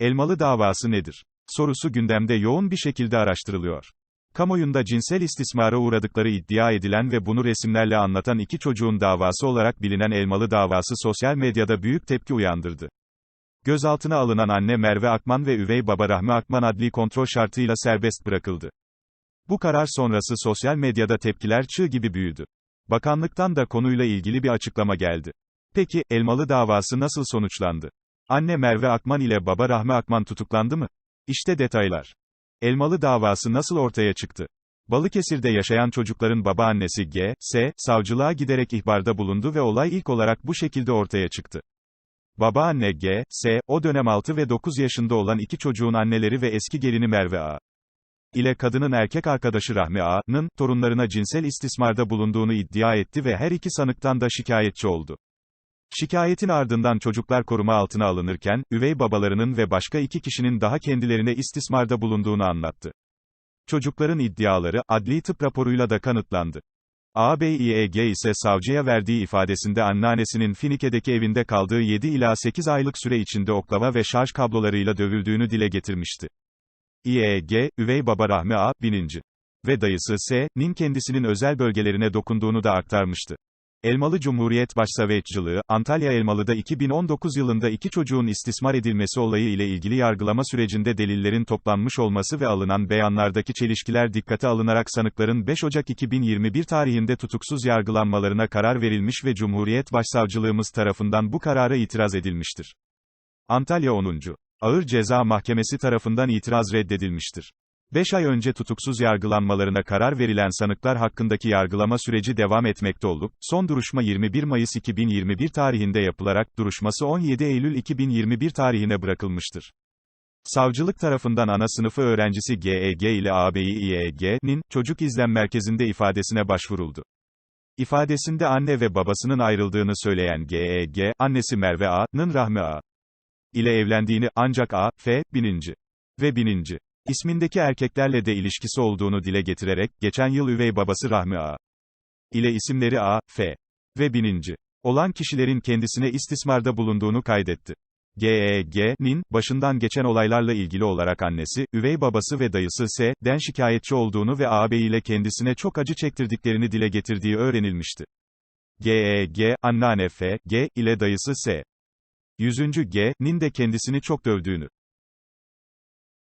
Elmalı davası nedir? Sorusu gündemde yoğun bir şekilde araştırılıyor. Kamuoyunda cinsel istismara uğradıkları iddia edilen ve bunu resimlerle anlatan iki çocuğun davası olarak bilinen Elmalı davası sosyal medyada büyük tepki uyandırdı. Gözaltına alınan anne Merve Akman ve üvey baba Rahmi Akman adli kontrol şartıyla serbest bırakıldı. Bu karar sonrası sosyal medyada tepkiler çığ gibi büyüdü. Bakanlıktan da konuyla ilgili bir açıklama geldi. Peki, Elmalı davası nasıl sonuçlandı? Anne Merve Akman ile baba Rahmi Akman tutuklandı mı? İşte detaylar. Elmalı davası nasıl ortaya çıktı? Balıkesir'de yaşayan çocukların babaannesi G, S, savcılığa giderek ihbarda bulundu ve olay ilk olarak bu şekilde ortaya çıktı. Babaanne G, S, o dönem 6 ve 9 yaşında olan iki çocuğun anneleri ve eski gelini Merve A. ile kadının erkek arkadaşı Rahmi A.'nın, torunlarına cinsel istismarda bulunduğunu iddia etti ve her iki sanıktan da şikayetçi oldu. Şikayetin ardından çocuklar koruma altına alınırken, üvey babalarının ve başka iki kişinin daha kendilerine istismarda bulunduğunu anlattı. Çocukların iddiaları, adli tıp raporuyla da kanıtlandı. ABİEG ise savcıya verdiği ifadesinde anneannesinin Finike'deki evinde kaldığı 7 ila 8 aylık süre içinde oklava ve şarj kablolarıyla dövüldüğünü dile getirmişti. İEG, üvey baba Rahmi A, bininci ve dayısı S.'nin kendisinin özel bölgelerine dokunduğunu da aktarmıştı. Elmalı Cumhuriyet Başsavcılığı, Antalya Elmalı'da 2019 yılında iki çocuğun istismar edilmesi olayı ile ilgili yargılama sürecinde delillerin toplanmış olması ve alınan beyanlardaki çelişkiler dikkate alınarak sanıkların 5 Ocak 2021 tarihinde tutuksuz yargılanmalarına karar verilmiş ve Cumhuriyet Başsavcılığımız tarafından bu karara itiraz edilmiştir. Antalya 10. Ağır Ceza Mahkemesi tarafından itiraz reddedilmiştir. 5 ay önce tutuksuz yargılanmalarına karar verilen sanıklar hakkındaki yargılama süreci devam etmekte olup, son duruşma 21 Mayıs 2021 tarihinde yapılarak, duruşması 17 Eylül 2021 tarihine bırakılmıştır. Savcılık tarafından ana sınıfı öğrencisi GEG ile ABİEG'nin, çocuk izlem merkezinde ifadesine başvuruldu. İfadesinde anne ve babasının ayrıldığını söyleyen GEG, annesi Merve A.'nın Rahmi A. ile evlendiğini, ancak A, F, bininci ve bininci ismindeki erkeklerle de ilişkisi olduğunu dile getirerek, geçen yıl üvey babası Rahmi A. ile isimleri A, F ve bininci olan kişilerin kendisine istismarda bulunduğunu kaydetti. GEG'nin, başından geçen olaylarla ilgili olarak annesi, üvey babası ve dayısı S.'den şikayetçi olduğunu ve ağabey ile kendisine çok acı çektirdiklerini dile getirdiği öğrenilmişti. GEG, anneanne F.G. ile dayısı S. 100. G.'nin de kendisini çok dövdüğünü